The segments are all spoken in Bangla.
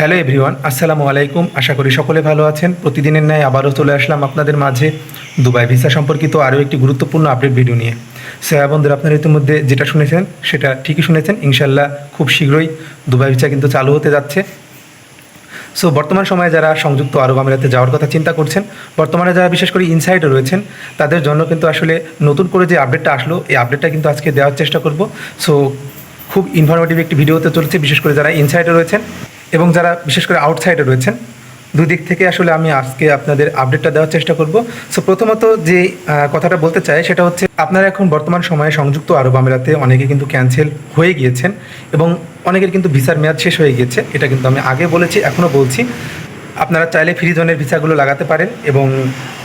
হ্যালো এভরিওয়ান, আসসালামু আলাইকুম। আশা করি সকলে ভালো আছেন। প্রতিদিনের ন্যায় আবারও চলে আসলাম আপনাদের মাঝে দুবাই ভিসা সম্পর্কিত আরও একটি গুরুত্বপূর্ণ আপডেট ভিডিও নিয়ে। সো হ্যাঁ বন্ধুরা, আপনারা ইতিমধ্যে যেটা শুনেছেন, সেটা ঠিকই শুনেছেন। ইনশাল্লাহ খুব শীঘ্রই দুবাই ভিসা কিন্তু চালু হতে যাচ্ছে। সো বর্তমান সময়ে যারা সংযুক্ত আরব আমিরাতে যাওয়ার কথা চিন্তা করছেন, বর্তমানে যারা বিশেষ করে ইনসাইডে রয়েছেন, তাদের জন্য কিন্তু আসলে নতুন করে যে আপডেটটা আসলো, এই আপডেটটা কিন্তু আজকে দেওয়ার চেষ্টা করব। সো খুব ইনফরমেটিভ একটি ভিডিও হতে চলেছে, বিশেষ করে যারা ইনসাইডে রয়েছেন। এবং যারা বিশেষ করে আউটসাইডে রয়েছেন, দুদিক থেকে আসলে আমি আজকে আপনাদের আপডেটটা দেওয়ার চেষ্টা করব। সো প্রথমত যে কথাটা বলতে চাই সেটা হচ্ছে, আপনারা এখন বর্তমান সময়ে সংযুক্ত আরব আমিরাতে অনেকে কিন্তু ক্যান্সেল হয়ে গিয়েছেন এবং অনেকের কিন্তু ভিসার মেয়াদ শেষ হয়ে গিয়েছে। এটা কিন্তু আমি আগে বলেছি এখনও বলছি। আপনারা চাইলে ফ্রি জোনের ভিসাগুলো লাগাতে পারেন এবং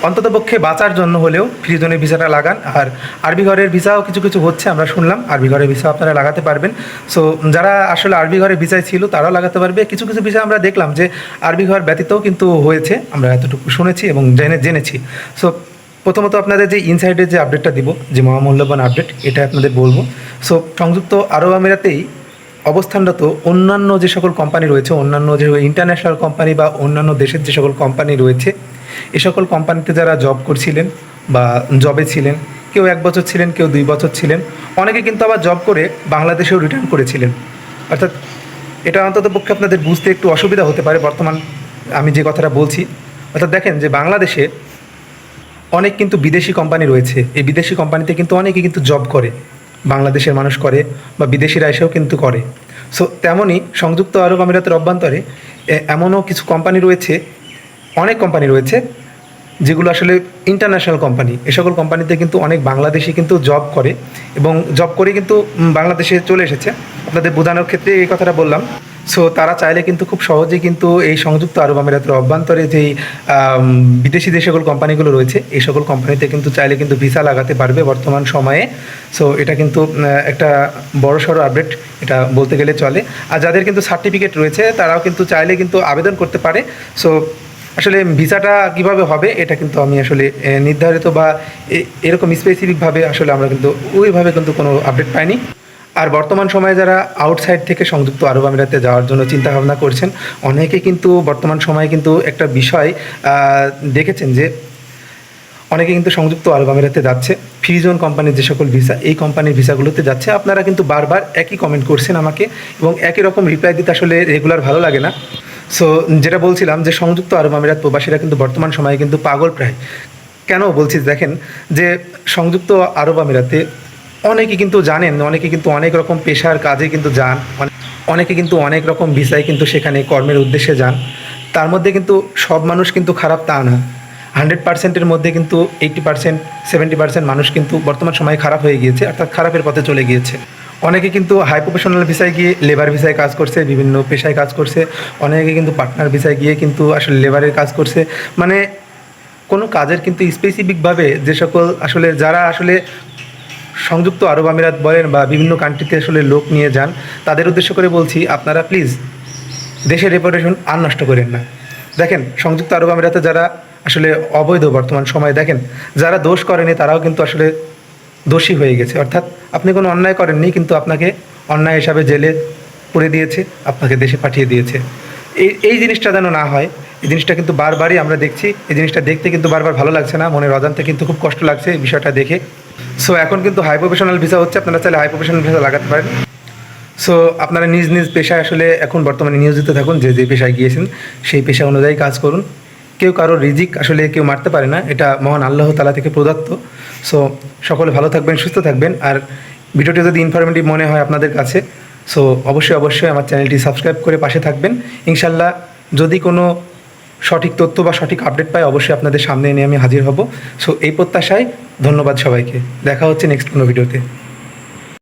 অন্ততপক্ষে বাঁচার জন্য হলেও ফ্রি জোনের ভিসাটা লাগান। আর আরবি ঘরের ভিসাও কিছু কিছু হচ্ছে, আমরা শুনলাম আরবি ঘরের ভিসা আপনারা লাগাতে পারবেন। সো যারা আসলে আরবি ঘরের ভিসায় ছিল, তারাও লাগাতে পারবে। কিছু কিছু ভিসা আমরা দেখলাম যে আরবি ঘর ব্যতীতও কিন্তু হয়েছে, আমরা এতটুকু শুনেছি এবং জেনে জেনেছি। সো প্রথমত আপনাদের যে ইনসাইডের যে আপডেটটা দিব, যে মহামূল্যবান আপডেট এটা আপনাদের বলব। সো সংযুক্ত আরব আমিরাতেই অবস্থানরত অন্যান্য যে সকল কোম্পানি রয়েছে, অন্যান্য যে ইন্টারন্যাশনাল কোম্পানি বা অন্যান্য দেশের যে সকল কোম্পানি রয়েছে, এ সকল কোম্পানিতে যারা জব করছিলেন বা জবে ছিলেন, কেউ এক বছর ছিলেন, কেউ দুই বছর ছিলেন, অনেকে কিন্তু আবার জব করে বাংলাদেশেও রিটার্ন করেছিলেন। অর্থাৎ এটা অন্তত পক্ষে আপনাদের বুঝতে একটু অসুবিধা হতে পারে, বর্তমান আমি যে কথাটা বলছি। অর্থাৎ দেখেন যে বাংলাদেশে অনেক কিন্তু বিদেশি কোম্পানি রয়েছে, এই বিদেশি কোম্পানিতে কিন্তু অনেকে কিন্তু জব করে। বাংলাদেশের মানুষ করে বা বিদেশিরা এসেও কিন্তু করে। সো তেমনই সংযুক্ত আরব আমিরাতের অভ্যন্তরে এমনও কিছু কোম্পানি রয়েছে, অনেক কোম্পানি রয়েছে, যেগুলো আসলে ইন্টারন্যাশনাল কোম্পানি এ সকল কোম্পানিতে কিন্তু অনেক বাংলাদেশি কিন্তু জব করে এবং জব করে কিন্তু বাংলাদেশে চলে এসেছে। আপনাদের বোঝানোর ক্ষেত্রে এই কথাটা বললাম। সো তারা চাইলে কিন্তু খুব সহজেই কিন্তু এই সংযুক্ত আরব আমিরাতের অভ্যন্তরে যেই বিদেশি যে সকল কোম্পানিগুলো রয়েছে, এই সকল কোম্পানিতে কিন্তু চাইলে কিন্তু ভিসা লাগাতে পারবে বর্তমান সময়ে। সো এটা কিন্তু একটা বড় সড়ো আপডেট এটা বলতে গেলে চলে। আর যাদের কিন্তু সার্টিফিকেট রয়েছে, তারাও কিন্তু চাইলে কিন্তু আবেদন করতে পারে। সো আসলে ভিসাটা কীভাবে হবে, এটা কিন্তু আমি আসলে নির্ধারিত বা এরকম স্পেসিফিকভাবে আসলে আমরা কিন্তু ওইভাবে কিন্তু কোনো আপডেট পাইনি। আর বর্তমান সময়ে যারা আউটসাইড থেকে সংযুক্ত আরব আমিরাতে যাওয়ার জন্য চিন্তা ভাবনা করছেন, অনেকে কিন্তু বর্তমান সময়ে কিন্তু একটা বিষয় দেখেছেন যে অনেকে কিন্তু সংযুক্ত আরব আমিরাতে যাচ্ছে। ফ্রিজোন কোম্পানির যে সকল ভিসা এই কোম্পানির ভিসাগুলোতে যাচ্ছে। আপনারা কিন্তু বারবার একই কমেন্ট করছেন আমাকে এবং একই রকম রিপ্লাই দিতে আসলে রেগুলার ভালো লাগে না। সো যেটা বলছিলাম যে সংযুক্ত আরব আমিরাত প্রবাসীরা কিন্তু বর্তমান সময়ে কিন্তু পাগল প্রায়। কেন বলছি? দেখেন যে সংযুক্ত আরব আমিরাতে অনেকে কিন্তু জানেন, অনেকে কিন্তু অনেক রকম পেশার কাজে কিন্তু যান, অনে- অনেকে কিন্তু অনেক রকম ভিসায় কিন্তু সেখানে কর্মের উদ্দেশ্যে যান। তার মধ্যে কিন্তু সব মানুষ কিন্তু খারাপ তা না। হান্ড্রেড পার্সেন্টের মধ্যে কিন্তু এইট্টি পার্সেন্ট, সেভেন্টি পার্সেন্ট মানুষ কিন্তু বর্তমান সময়ে খারাপ হয়ে গিয়েছে, অর্থাৎ খারাপের পথে চলে গিয়েছে। অনেকে কিন্তু হাই প্রফেশনাল ভিসায় গিয়ে লেবার ভিসায় কাজ করছে, বিভিন্ন পেশায় কাজ করছে, অনেকে কিন্তু পার্টনার ভিসায় গিয়ে কিন্তু আসলে লেবারের কাজ করছে। মানে কোনো কাজের কিন্তু স্পেসিফিকভাবে যে সকল আসলে যারা আসলে সংযুক্ত আরব আমিরাত বলেন বা বিভিন্ন কান্ট্রিতে আসলে লোক নিয়ে যান, তাদের উদ্দেশ্য করে বলছি, আপনারা প্লিজ দেশের রেপুটেশন আর নষ্ট করেন না। দেখেন, সংযুক্ত আরব আমিরাতে যারা আসলে অবৈধ বর্তমান সময়ে, দেখেন, যারা দোষ করেনি তারাও কিন্তু আসলে দোষী হয়ে গেছে। অর্থাৎ আপনি কোনো অন্যায় করেননি, কিন্তু আপনাকে অন্যায় হিসাবে জেলে পুরে দিয়েছে, আপনাকে দেশে পাঠিয়ে দিয়েছে। এই এই জিনিসটা যেন না হয় এই জিনিসটা কিন্তু বারবারই আমরা দেখছি। এই জিনিসটা দেখতে কিন্তু বারবার ভালো লাগছে না মনের অজান্তে কিন্তু খুব কষ্ট লাগছে এই বিষয়টা দেখে। সো এখন কিন্তু হাই প্রফেশনাল ভিসা হচ্ছে, আপনারা চাইলে হাই প্রফেশনাল ভিসা লাগাতে পারেন। সো আপনারা নিজ নিজ পেশায় আসলে এখন বর্তমানে নিয়োজিত থাকুন, যে যে পেশায় গিয়েছেন, সেই পেশা অনুযায়ী কাজ করুন। কেউ কারও রিজিক আসলে কেউ মারতে পারে না, এটা মহান আল্লাহ তালা থেকে প্রদত্ত। সো সকলে ভালো থাকবেন, সুস্থ থাকবেন, আর ভিডিওটি যদি ইনফরমেটিভ মনে হয় আপনাদের কাছে সো অবশ্যই অবশ্যই আমার চ্যানেলটি সাবস্ক্রাইব করে পাশে থাকবেন। ইনশাল্লাহ যদি কোনো সঠিক তথ্য বা সঠিক আপডেট পাই অবশ্যই আপনাদের সামনে এনে আমি হাজির হব। সো এই প্রত্যাশায় ধন্যবাদ সবাইকে। দেখা হচ্ছে নেক্সট কোনো ভিডিওতে